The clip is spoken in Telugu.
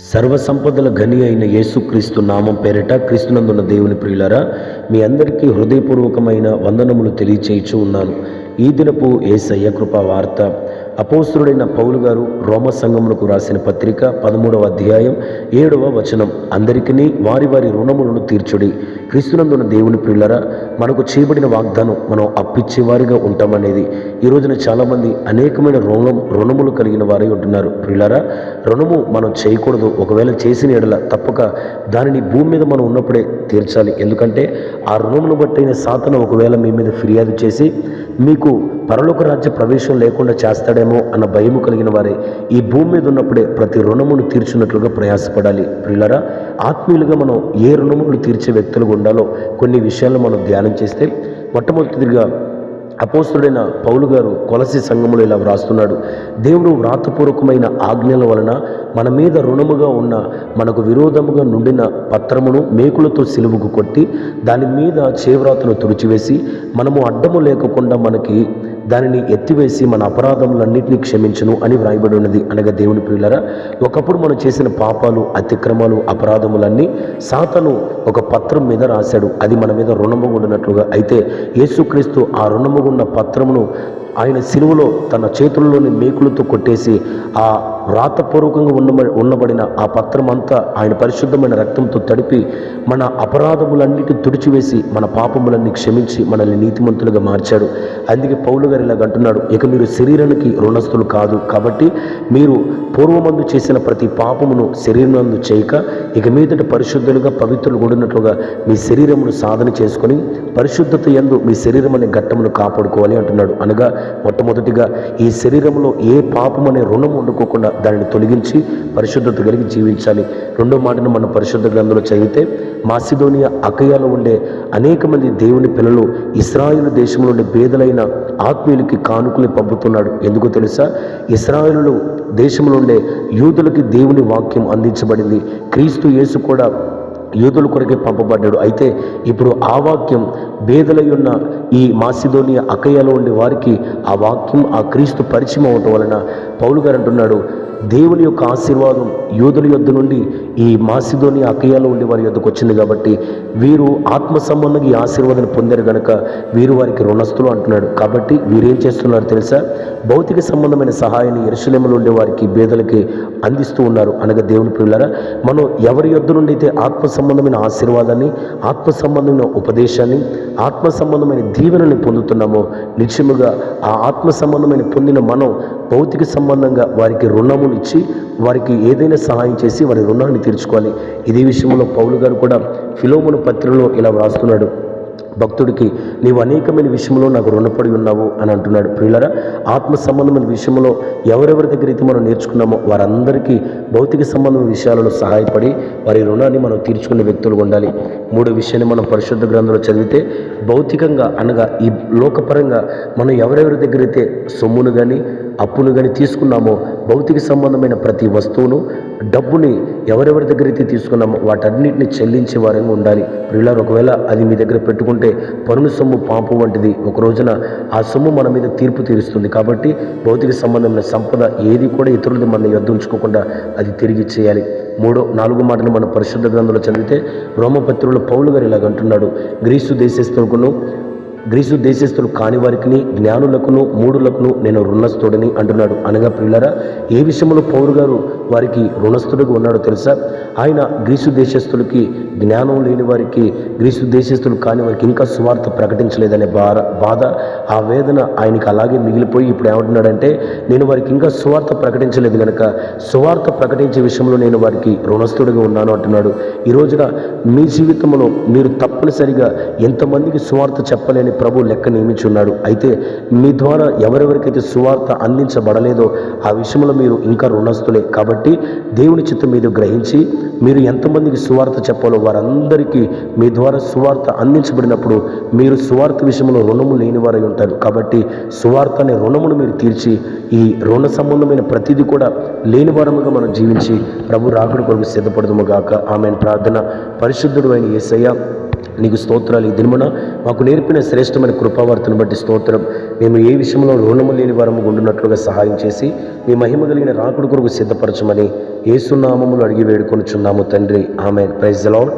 సర్వసంపదల ఘని అయిన యేసుక్రీస్తు నామం పేరిట క్రీస్తునందున్న దేవుని ప్రియులరా మీ అందరికీ హృదయపూర్వకమైన వందనములు తెలియచేయచూ ఉన్నాను. ఈ దినపు ఏసయ్య కృపా వార్త. అపోస్తుడైన పౌలు గారు రోమ సంఘములకు రాసిన పత్రిక పదమూడవ అధ్యాయం ఏడవ వచనం. అందరికీ వారి వారి రుణములను తీర్చుడి. క్రీస్తునందున్న దేవుని పిల్లరా మనకు చేయబడిన వాగ్దానం మనం అప్పిచ్చేవారిగా ఉంటామనేది. ఈ రోజున చాలామంది అనేకమైన రుణం రుణములు కలిగిన వారై ఉంటున్నారు. పిల్లరా రుణము మనం చేయకూడదు. ఒకవేళ చేసిన ఎడల తప్పక దానిని భూమి మీద మనం ఉన్నప్పుడే తీర్చాలి. ఎందుకంటే ఆ రుణమును బట్టైన సాతన ఒకవేళ మీ మీద ఫిర్యాదు చేసి మీకు పరలోక రాజ్య ప్రవేశం లేకుండా చేస్తాడేమో అన్న భయము కలిగిన వారే ఈ భూమి మీద ఉన్నప్పుడే ప్రతి రుణమును తీర్చున్నట్లుగా ప్రయాసపడాలి. ప్రియులరా ఆత్మీయులుగా మనం ఏ రుణములు తీర్చే వ్యక్తులుగా ఉండాలో కొన్ని విషయాలు మనం ధ్యానం చేస్తే మొట్టమొదటిగా అపోస్తుడైన పౌలు గారు కొలసి సంఘములో ఇలా వ్రాస్తున్నాడు. దేవుడు వ్రాతపూర్వకమైన ఆజ్ఞల వలన మన మీద రుణముగా ఉన్న మనకు విరోధముగా నుండిన పత్రమును మేకులతో సిలువుకు కొట్టి దాని మీద చేవ్రాతను తుడిచివేసి మనము అడ్డము లేకుండా మనకి దానిని ఎత్తివేసి మన అపరాధములన్నింటినీ క్షమించను అని వ్రాయబడి ఉన్నది. అనగా దేవుని ప్రియులరా ఒకప్పుడు మనం చేసిన పాపాలు అతిక్రమాలు అపరాధములన్నీ సాతను ఒక పత్రం మీద రాశాడు. అది మన మీద రుణము ఉన్నట్లుగా అయితే యేసుక్రీస్తు ఆ రుణము పత్రమును ఆయన సిలువలో తన చేతుల్లోని మేకులతో కొట్టేసి ఆ వ్రాతపూర్వకంగా ఉన్న ఉన్నబడిన ఆ పత్రం అంతా ఆయన పరిశుద్ధమైన రక్తంతో తడిపి మన అపరాధములన్నిటి తుడిచివేసి మన పాపములన్నీ క్షమించి మనల్ని నీతిమంతులుగా మార్చాడు. అందుకే పౌలు గారు ఇలాగ అంటున్నాడు ఇక మీరు శరీరానికి రుణస్థులు కాదు కాబట్టి మీరు పూర్వమందు చేసిన ప్రతి పాపమును శరీరమందు చేయక ఇక మీదట పరిశుద్ధులుగా పవిత్రులు కూడినట్లుగా మీ శరీరమును సాధన చేసుకుని పరిశుద్ధత ఎందు మీ శరీరం అనే ఘట్టమును కాపాడుకోవాలి అంటున్నాడు. అనగా మొట్టమొదటిగా ఈ శరీరంలో ఏ పాపం అనే రుణం వండుకోకుండా దానిని తొలగించి పరిశుద్ధత కలిగి జీవించాలి. రెండో మాటను మన పరిశుద్ధ గ్రంథంలో చదివితే మాసిదోనియా అకయాలో ఉండే అనేక మంది దేవుని పిల్లలు ఇస్రాయిల్ దేశంలో ఉండే పేదలైన ఆత్మీయులకి కానుకలు పంపుతున్నాడు. ఎందుకో తెలుసా? ఇస్రాయిలు దేశంలో ఉండే యూదులకి దేవుని వాక్యం అందించబడింది. క్రీస్తు యేసు కూడా యూదుల కొరకే పంపబడ్డాడు. అయితే ఇప్పుడు ఆ వాక్యం బేదలై ఉన్న ఈ మాసిదోనియా అకయ్యలో ఉండే వారికి ఆ వాక్యం ఆ క్రీస్తు పరిచయం అవటం వలన పౌలు గారు అంటున్నాడు దేవుని యొక్క ఆశీర్వాదం యూదుల యొద్ధ నుండి ఈ మాసిదోని అకయాలో ఉండి వారి యొక్కకు వచ్చింది కాబట్టి వీరు ఆత్మ సంబంధంగా ఈ ఆశీర్వాదాన్ని పొందారు కనుక వీరు వారికి రుణస్తులు అంటున్నాడు. కాబట్టి వీరేం చేస్తున్నారు తెలుసా? భౌతిక సంబంధమైన సహాయాన్ని ఎరుసలేములో ఉండే వారికి బేదలకి అందిస్తూ ఉన్నారు. అనగా దేవుని పిల్లరా మనం ఎవరి యొద్ నుండి అయితే ఆత్మ సంబంధమైన ఆశీర్వాదాన్ని ఆత్మ సంబంధమైన ఉపదేశాన్ని ఆత్మ సంబంధమైన దీవెనని పొందుతున్నామో నిత్యముగా ఆ ఆత్మ సంబంధమైన పొందిన మనం భౌతిక సంబంధంగా వారికి రుణములు ఇచ్చి వారికి ఏదైనా సహాయం చేసి వారి రుణాన్ని తీర్చుకోవాలి. ఇదే విషయంలో పౌలు గారు కూడా ఫిలోమును పత్రికలో ఇలా వ్రాస్తున్నాడు. భక్తుడికి నీవు అనేకమైన విషయంలో నాకు రుణపడి ఉన్నావు అని అంటున్నాడు. ప్రియులరా ఆత్మ సంబంధమైన విషయంలో ఎవరెవరి దగ్గర అయితే మనం నేర్చుకున్నామో వారందరికీ భౌతిక సంబంధమైన విషయాలలో సహాయపడి వారి రుణాన్ని మనం తీర్చుకునే వ్యక్తులు ఉండాలి. మూడో విషయాన్ని మనం పరిశుద్ధ గ్రంథంలో చదివితే భౌతికంగా అనగా ఈ లోకపరంగా మనం ఎవరెవరి దగ్గర అయితే సొమ్మును కానీ అప్పును కానీ తీసుకున్నామో భౌతిక సంబంధమైన ప్రతి వస్తువును డబ్బుని ఎవరెవరి దగ్గర అయితే తీసుకున్నామో వాటన్నిటిని చెల్లించే వారంగా ఉండాలి. ప్రియులారు ఒకవేళ అది మీ దగ్గర పెట్టుకుంటే పరుణ సొమ్ము పాపు వంటిది. ఒక రోజున ఆ సొమ్ము మన మీద తీర్పు తీరుస్తుంది. కాబట్టి భౌతిక సంబంధమైన సంపద ఏది కూడా ఇతరులది మన యొద్ ఉంచుకోకుండా అది తిరిగి చేయాలి. మూడో నాలుగు మాటలు మన పరిశుద్ధ గ్రంథంలో చదివితే రోమపత్రుల పౌలు గారు ఇలాగ అంటున్నాడు. గ్రీసు దేశస్తులకును గ్రీసు దేశస్థులు కాని వారికి జ్ఞానులకును మూడులకును నేను రుణస్థుడని అంటున్నాడు. అనగా పిల్లరా ఏ విషయంలో పౌరు గారు వారికి రుణస్థుడుగా ఉన్నాడో తెలుసా? ఆయన గ్రీసు దేశస్థులకి జ్ఞానం లేని వారికి గ్రీసు దేశస్థులు కాని వారికి ఇంకా సువార్త ప్రకటించలేదనే బాధ బాధ ఆ వేదన ఆయనకి అలాగే మిగిలిపోయి ఇప్పుడు ఏమంటున్నాడంటే నేను వారికి ఇంకా సువార్త ప్రకటించలేదు కనుక సువార్త ప్రకటించే విషయంలో నేను వారికి రుణస్థుడిగా ఉన్నాను అంటున్నాడు. ఈ రోజున మీ జీవితంలో మీరు తప్పనిసరిగా ఎంతమందికి సువార్త చెప్పలేని ప్రభు లెక్క నియమించున్నాడు. అయితే మీ ద్వారా ఎవరెవరికైతే సువార్త అందించబడలేదో ఆ విషయంలో మీరు ఇంకా రుణస్తులే కాబట్టి దేవుని చిత్తం మీద గ్రహించి మీరు ఎంతమందికి సువార్త చెప్పాలో వారందరికీ మీ ద్వారా సువార్త అందించబడినప్పుడు మీరు సువార్త విషయంలో రుణము లేని వారై ఉంటారు. కాబట్టి సువార్త అనే రుణమును మీరు తీర్చి ఈ రుణ సంబంధమైన ప్రతిదీ కూడా లేని వారముగా మనం జీవించి ప్రభు రాకుడి కొరకు సిద్ధపడదుము గాక. ఆమె ప్రార్థన. పరిశుద్ధుడు అయిన యేసయ్య నీకు స్తోత్రాలు. ఈ దినమున మాకు నేర్పిన శ్రేష్టమైన కృపావార్తను బట్టి స్తోత్రం. మేము ఏ విషయంలో రుణము లేని వారము ఉండున్నట్లుగా సహాయం చేసి మీ మహిమ కలిగిన రాకుడు కొరకు సిద్ధపరచమని ఏసునామములు అడిగి వేడుకొనుచున్నాము తండ్రి. ఆమె ప్రైజ్ లాడ్